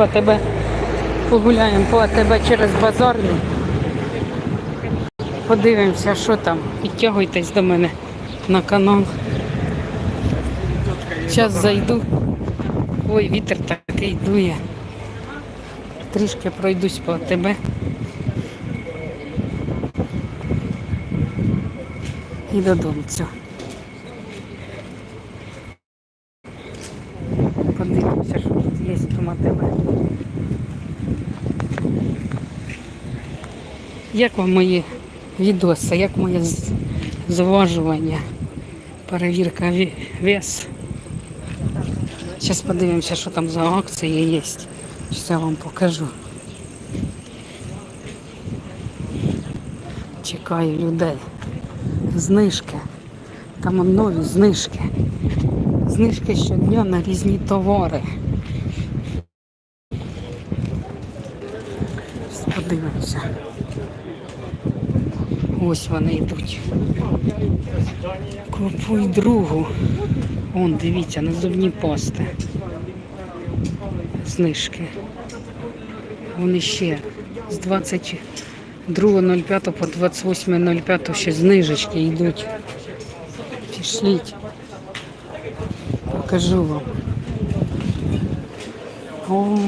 АТБ погуляємо по АТБ через базарну. Подивимося, що там. Підтягуйтесь до мене на канал. Зараз зайду. Ой, вітер такий дує. Трішки пройдусь по АТБ. І додому цього. Подивимося, АТБ. Як вам мої відоси, як моє зважування, перевірка вес? Зараз подивимося, що там за акції є. Зараз я вам покажу. Чекаю людей. Знижки. Там нові знижки. Знижки щодня на різні товари. Подивимося. Ось вони йдуть. Купуй другу. Он, дивіться, на зубні пасти. Знижки. Вони ще з 22.05 по 28.05 ще знижечки йдуть. Пішліть. Покажу вам. О,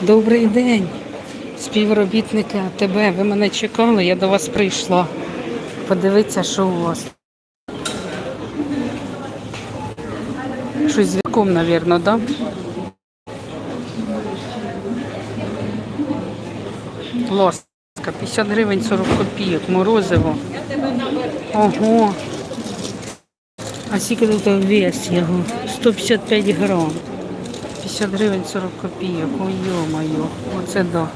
добрий день. Співробітники АТБ, ви мене чекали, я до вас прийшла. Подивіться, що у вас. Щось з віком, мабуть, да? Лоска, 50 гривень 40 копійок, морозиво. Ого. А скільки тут вес його? 155 грам. 50 гривень 40 копійок. Ой, йо-моє. Оце да.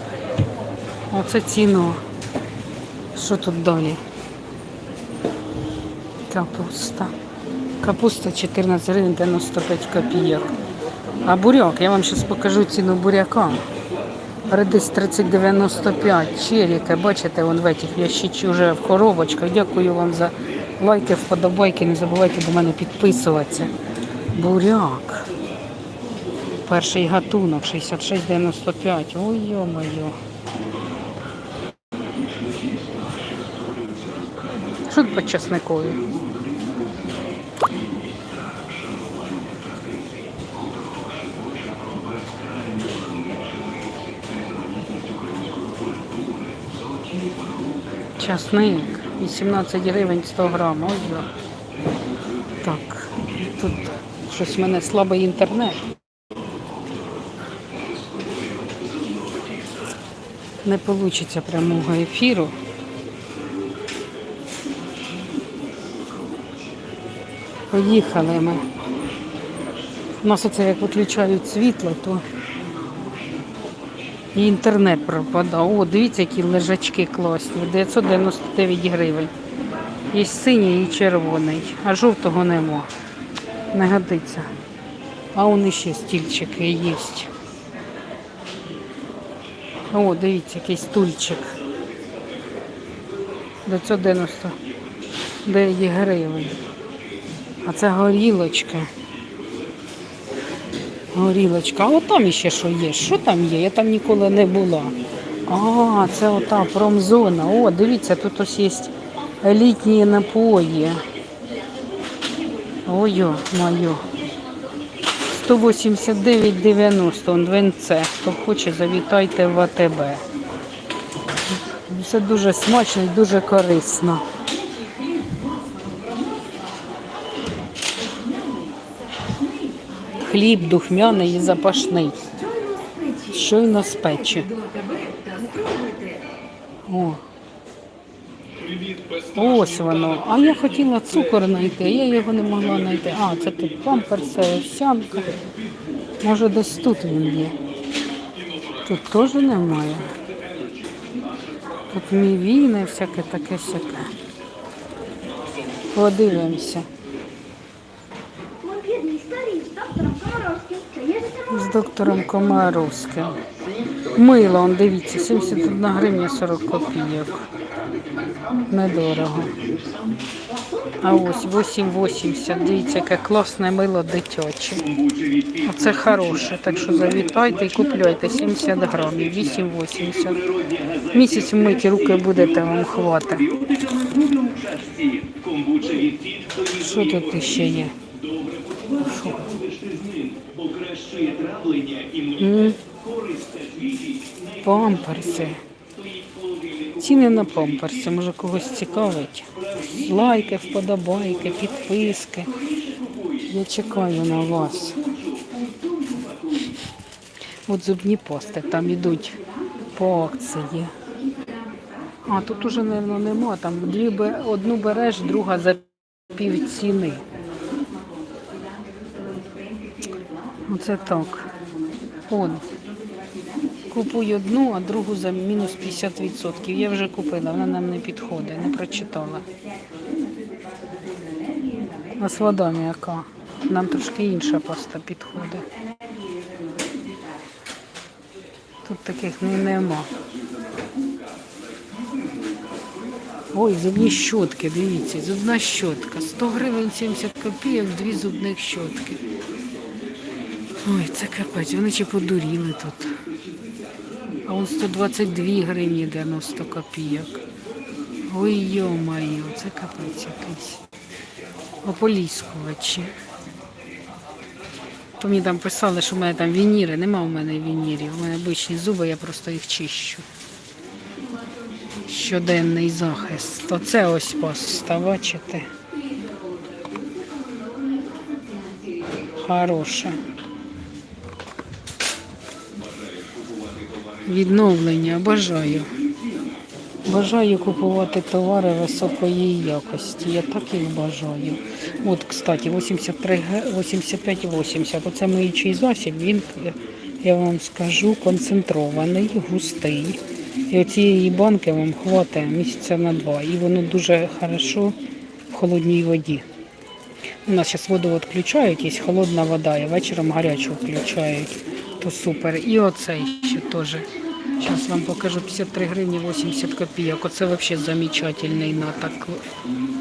Оце ціно. Що тут далі? Капуста. Капуста 14 гривень 95 копійок. А буряк, я вам зараз покажу ціну буряка. Редис 3095, черіки, бачите, вон в этих ящичі вже в коробочках. Дякую вам за лайки, вподобайки. Не забувайте до мене підписуватися. Буряк. Перший гатунок 66,95. Ой, йо-моє. Що тут по чесникові? Часник 18 гривень 100 грам. Ось я. Так, тут щось в мене слабий інтернет. Не вийде прямого ефіру. Поїхали ми. У нас оце як виключають світло, то і інтернет пропадав. О, дивіться, які лежачки класні. 999 гривень. Є синій і червоний, а жовтого нема. Не годиться. А он іще стільчики є. О, дивіться, який стульчик. 999 гривень. А це горілочка. Горілочка. А от там іще що є. Що там є? Я там ніколи не була. А, це ота промзона. О, дивіться, тут ось є літні напої. Ой, моє. 189,90 он венце. Хто хоче, завітайте в АТБ. Все дуже смачно і дуже корисно. Хліб духмяний і запашний. Щойно з. О. Ось воно. А я хотіла цукор знайти, я його не могла знайти. А, це тут памперси, овсянка. Може десь тут він є. Тут теж немає. Тут мівіни, всяке таке всяке. Подивимося. Доктором Комаровським. Мило, он дивіться, 71 гривня 40 копійок. Недорого. А ось 8,80. Дивіться, яке класне мило дитяче. Оце хороше. Так що завітайте і купляйте 70 грамів, 8,80. Місяць миті руки будете вам хватить. Що тут ще є? Покращує травлення, М, Памперси. Ціни на памперси, може когось цікавить. Лайки, вподобайки, підписки. Я чекаю на вас. От зубні пости там ідуть по акції. А тут уже, мабуть, нема. Там дві, одну береш, друга за пів ціни. Оце так. Он. Купую одну, а другу за мінус 50%. Я вже купила, вона нам не підходить, не прочитала. А з водами яка? Нам трошки інша паста підходить. Тут таких не нема. Ой, зубні щотки, дивіться, зубна щотка. 100 гривень 70 копійок, дві зубних щотки. Ой, це капець, вони чи подуріли тут. А он 122 гривні 90 копійок. Ой, йо-моє, це капець якийсь. Ополіскувачі. То мені там писали, що в мене там вініри. Нема в мене вінірів. У мене обичні зуби, я просто їх чищу. Щоденний захист. Оце ось паста, бачите? Хороша. Відновлення бажаю. Бажаю купувати товари високої якості. Я так їх бажаю. От, кстати, 83, г- 85,80. Оце миючий засіб, він, я вам скажу, концентрований, густий. І оцієї банки вам хватить місяця на два. І воно дуже хорошо в холодній воді. У нас зараз воду відключають, є холодна вода, і вечором гарячу включають. То супер. І оцей ще теж. Зараз вам покажу 53 гривні 80 копійок. Оце взагалі замечательний на так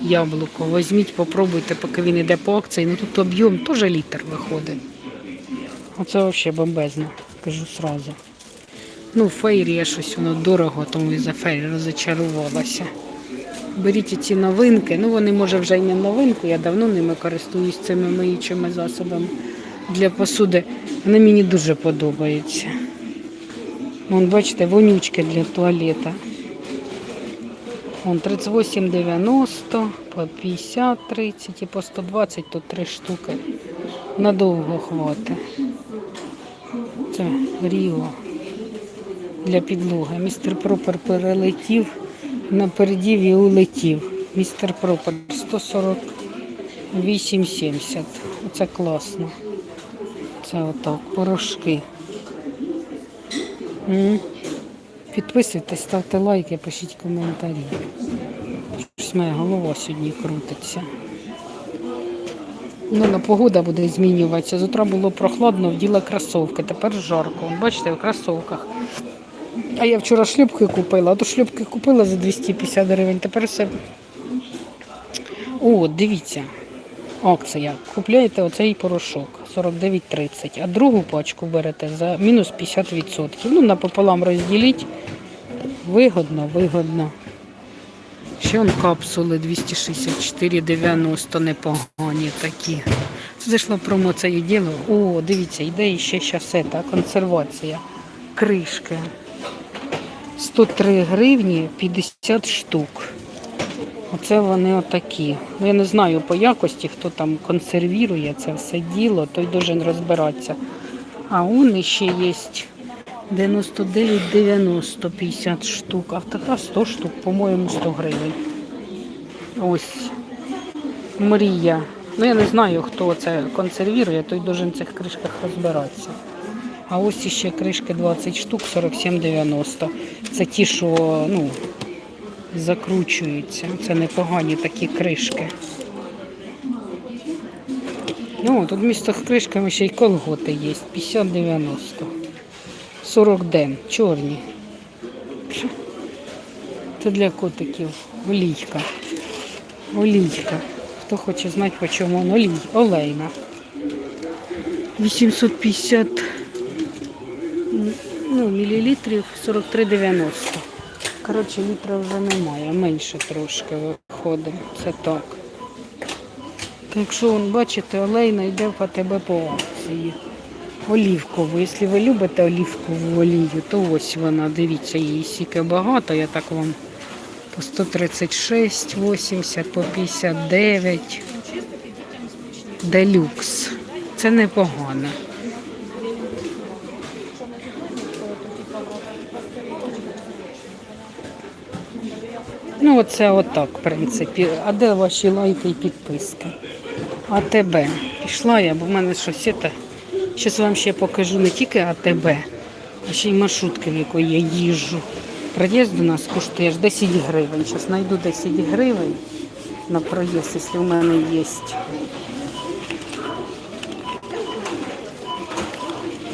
яблуко. Візьміть, попробуйте, поки він йде по акції. Ну тут об'єм теж літр виходить. Оце взагалі бомбезно, кажу сразу. Ну, фейрі є щось воно дорого, тому і за фейрі розочарувалася. Беріть ці новинки. Ну вони може вже й не новинку. Я давно ними користуюсь цими миючими засобами для посуди. Вони мені дуже подобаються. Вон, бачите, вонючки для туалета. Вон 38,90, по 50, 30 і по 120, тут три штуки. Надовго хватить. Це Ріо для підлоги. Містер Пропер перелетів, напередів і улетів. Містер Пропер 148,70. Оце класно. Це отак, порошки. Підписуйтесь, ставте лайки, пишіть коментарі. Щось моя голова сьогодні крутиться. Ну, на погода буде змінюватися. З утра було прохладно, вділа кросовки, тепер жарко. Бачите, в кросовках. А я вчора шлюпки купила, а то шлюпки купила за 250 гривень, тепер все. О, дивіться. Акція. Купляєте оцей порошок 49,30, а другу пачку берете за мінус 50%. Ну, напополам розділіть. Вигодно, вигодно. Ще он капсули 264,90 непогані такі. Зайшло промо це і діло. О, дивіться, йде ще щасета, консервація. Кришки. 103 гривні 50 штук. Оце вони отакі. Ну, я не знаю по якості, хто там консервірує це все діло, той должен розбиратися. А он ще є 99,90 50 штук, а в така 100 штук, по-моєму, 100 гривень. Ось мрія. Ну я не знаю, хто це консервірує, той должен в цих кришках розбиратися. А ось ще кришки 20 штук, 47,90. Це ті, що ну, закручуються. Це непогані такі кришки. Ну, тут місто з кришками ще й колготи є. 50-90. 40 ден, чорні. Це для котиків. Олійка. Олійка. Хто хоче знати, по чому воно олій, олейна. 850 м, ну, мілілітрів 43,90. Коротше, літра вже немає, менше трошки виходить. Це так. Так що, вон, бачите, олейна йде в АТБ по акції. Олівкову. Якщо ви любите олівкову олію, то ось вона, дивіться, її стільки багато, я так вам по 136, 80, по 59. Делюкс. Це непогано. Ну, оце отак, в принципі. А де ваші лайки і підписки? АТБ. Пішла я, бо в мене щось це. Зараз вам ще покажу не тільки АТБ, а ще й маршрутки, в якої я їжджу. Проїзд у нас коштує аж 10 гривень. Зараз знайду 10 гривень на проїзд, якщо в мене є.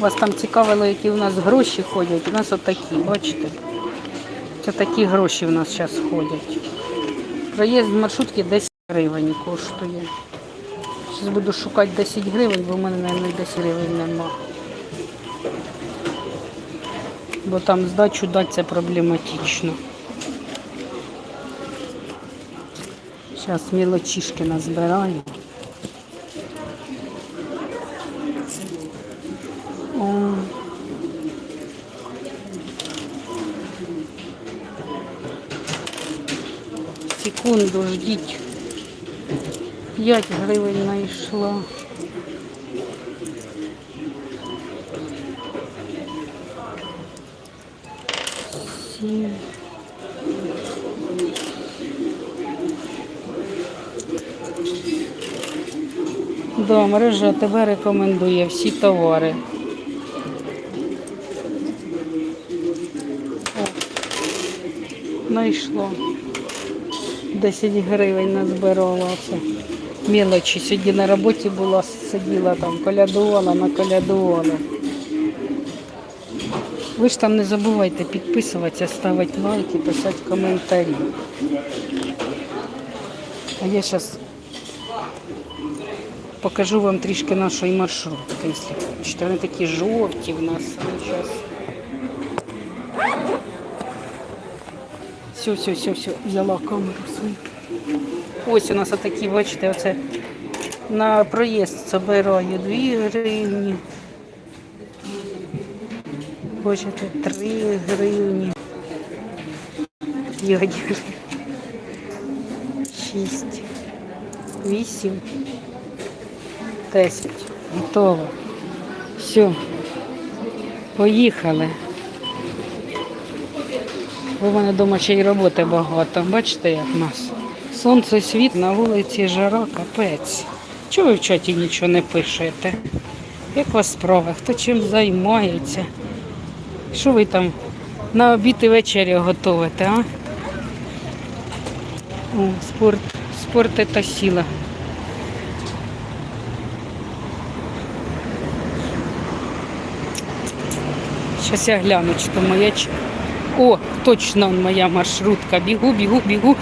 Вас там цікавило, які у нас гроші ходять. У нас отакі, бачите? Це такі гроші в нас зараз ходять. Проїзд маршрутки 10 гривень коштує. Зараз буду шукати 10 гривень, бо в мене, мабуть, 10 гривень нема. Бо там здачу дати це проблематично. Зараз мілочишки назбираю. Секунду ждіть. 5 гривень знайшла. Сім. Да, мережа тебе рекомендує всі товари. О, знайшло. 10 гривень назбирала це. Мілочі. Сьогодні на роботі була, сиділа там, колядувала, наколядувала. Ви ж там не забувайте підписуватися, ставити лайки, писати коментарі. А я зараз покажу вам трішки нашої маршрутки. Вони такі жовті в нас. Зараз. Все, все, все, все, взяла камеру свою. Ось у нас отакі, бачите, оце на проїзд забираю 2 гривні. Бачите, 3 гривні. 5 гривень. 6, 8, 10. Готово. Все. Поїхали. Бо в мене вдома ще й роботи багато. Бачите, як в нас? Сонце світ, на вулиці жара, капець. Чого ви в чаті нічого не пишете? Як у вас справи? Хто чим займається? Що ви там на обід і вечерю готуєте, а? О, спорт, спорт це сила. Зараз я гляну, чи то моя. О, точно моя маршрутка. Бігу, бігу, бігу.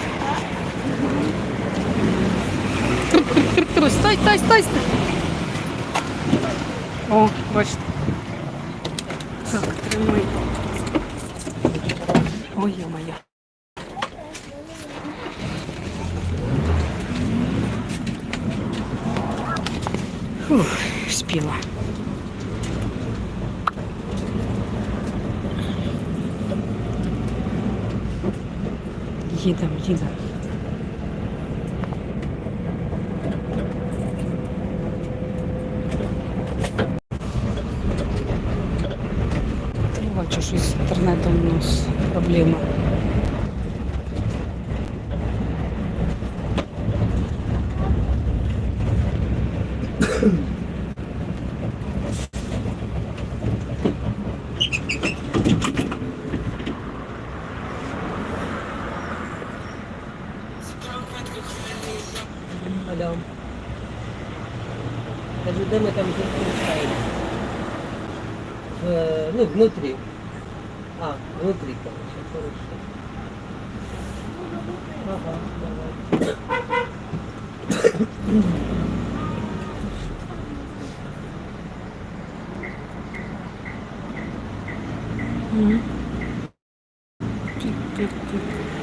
Стой, стой, стой, стой. О, бачите. Так, тримай. Ой, я моя. Фух, спіла. 你怎么进来？Де ми там зустрічаємо? В, ну, внутрі. А, внутрі, короче, хорошо. Ага, давай. Тик-тик-тик.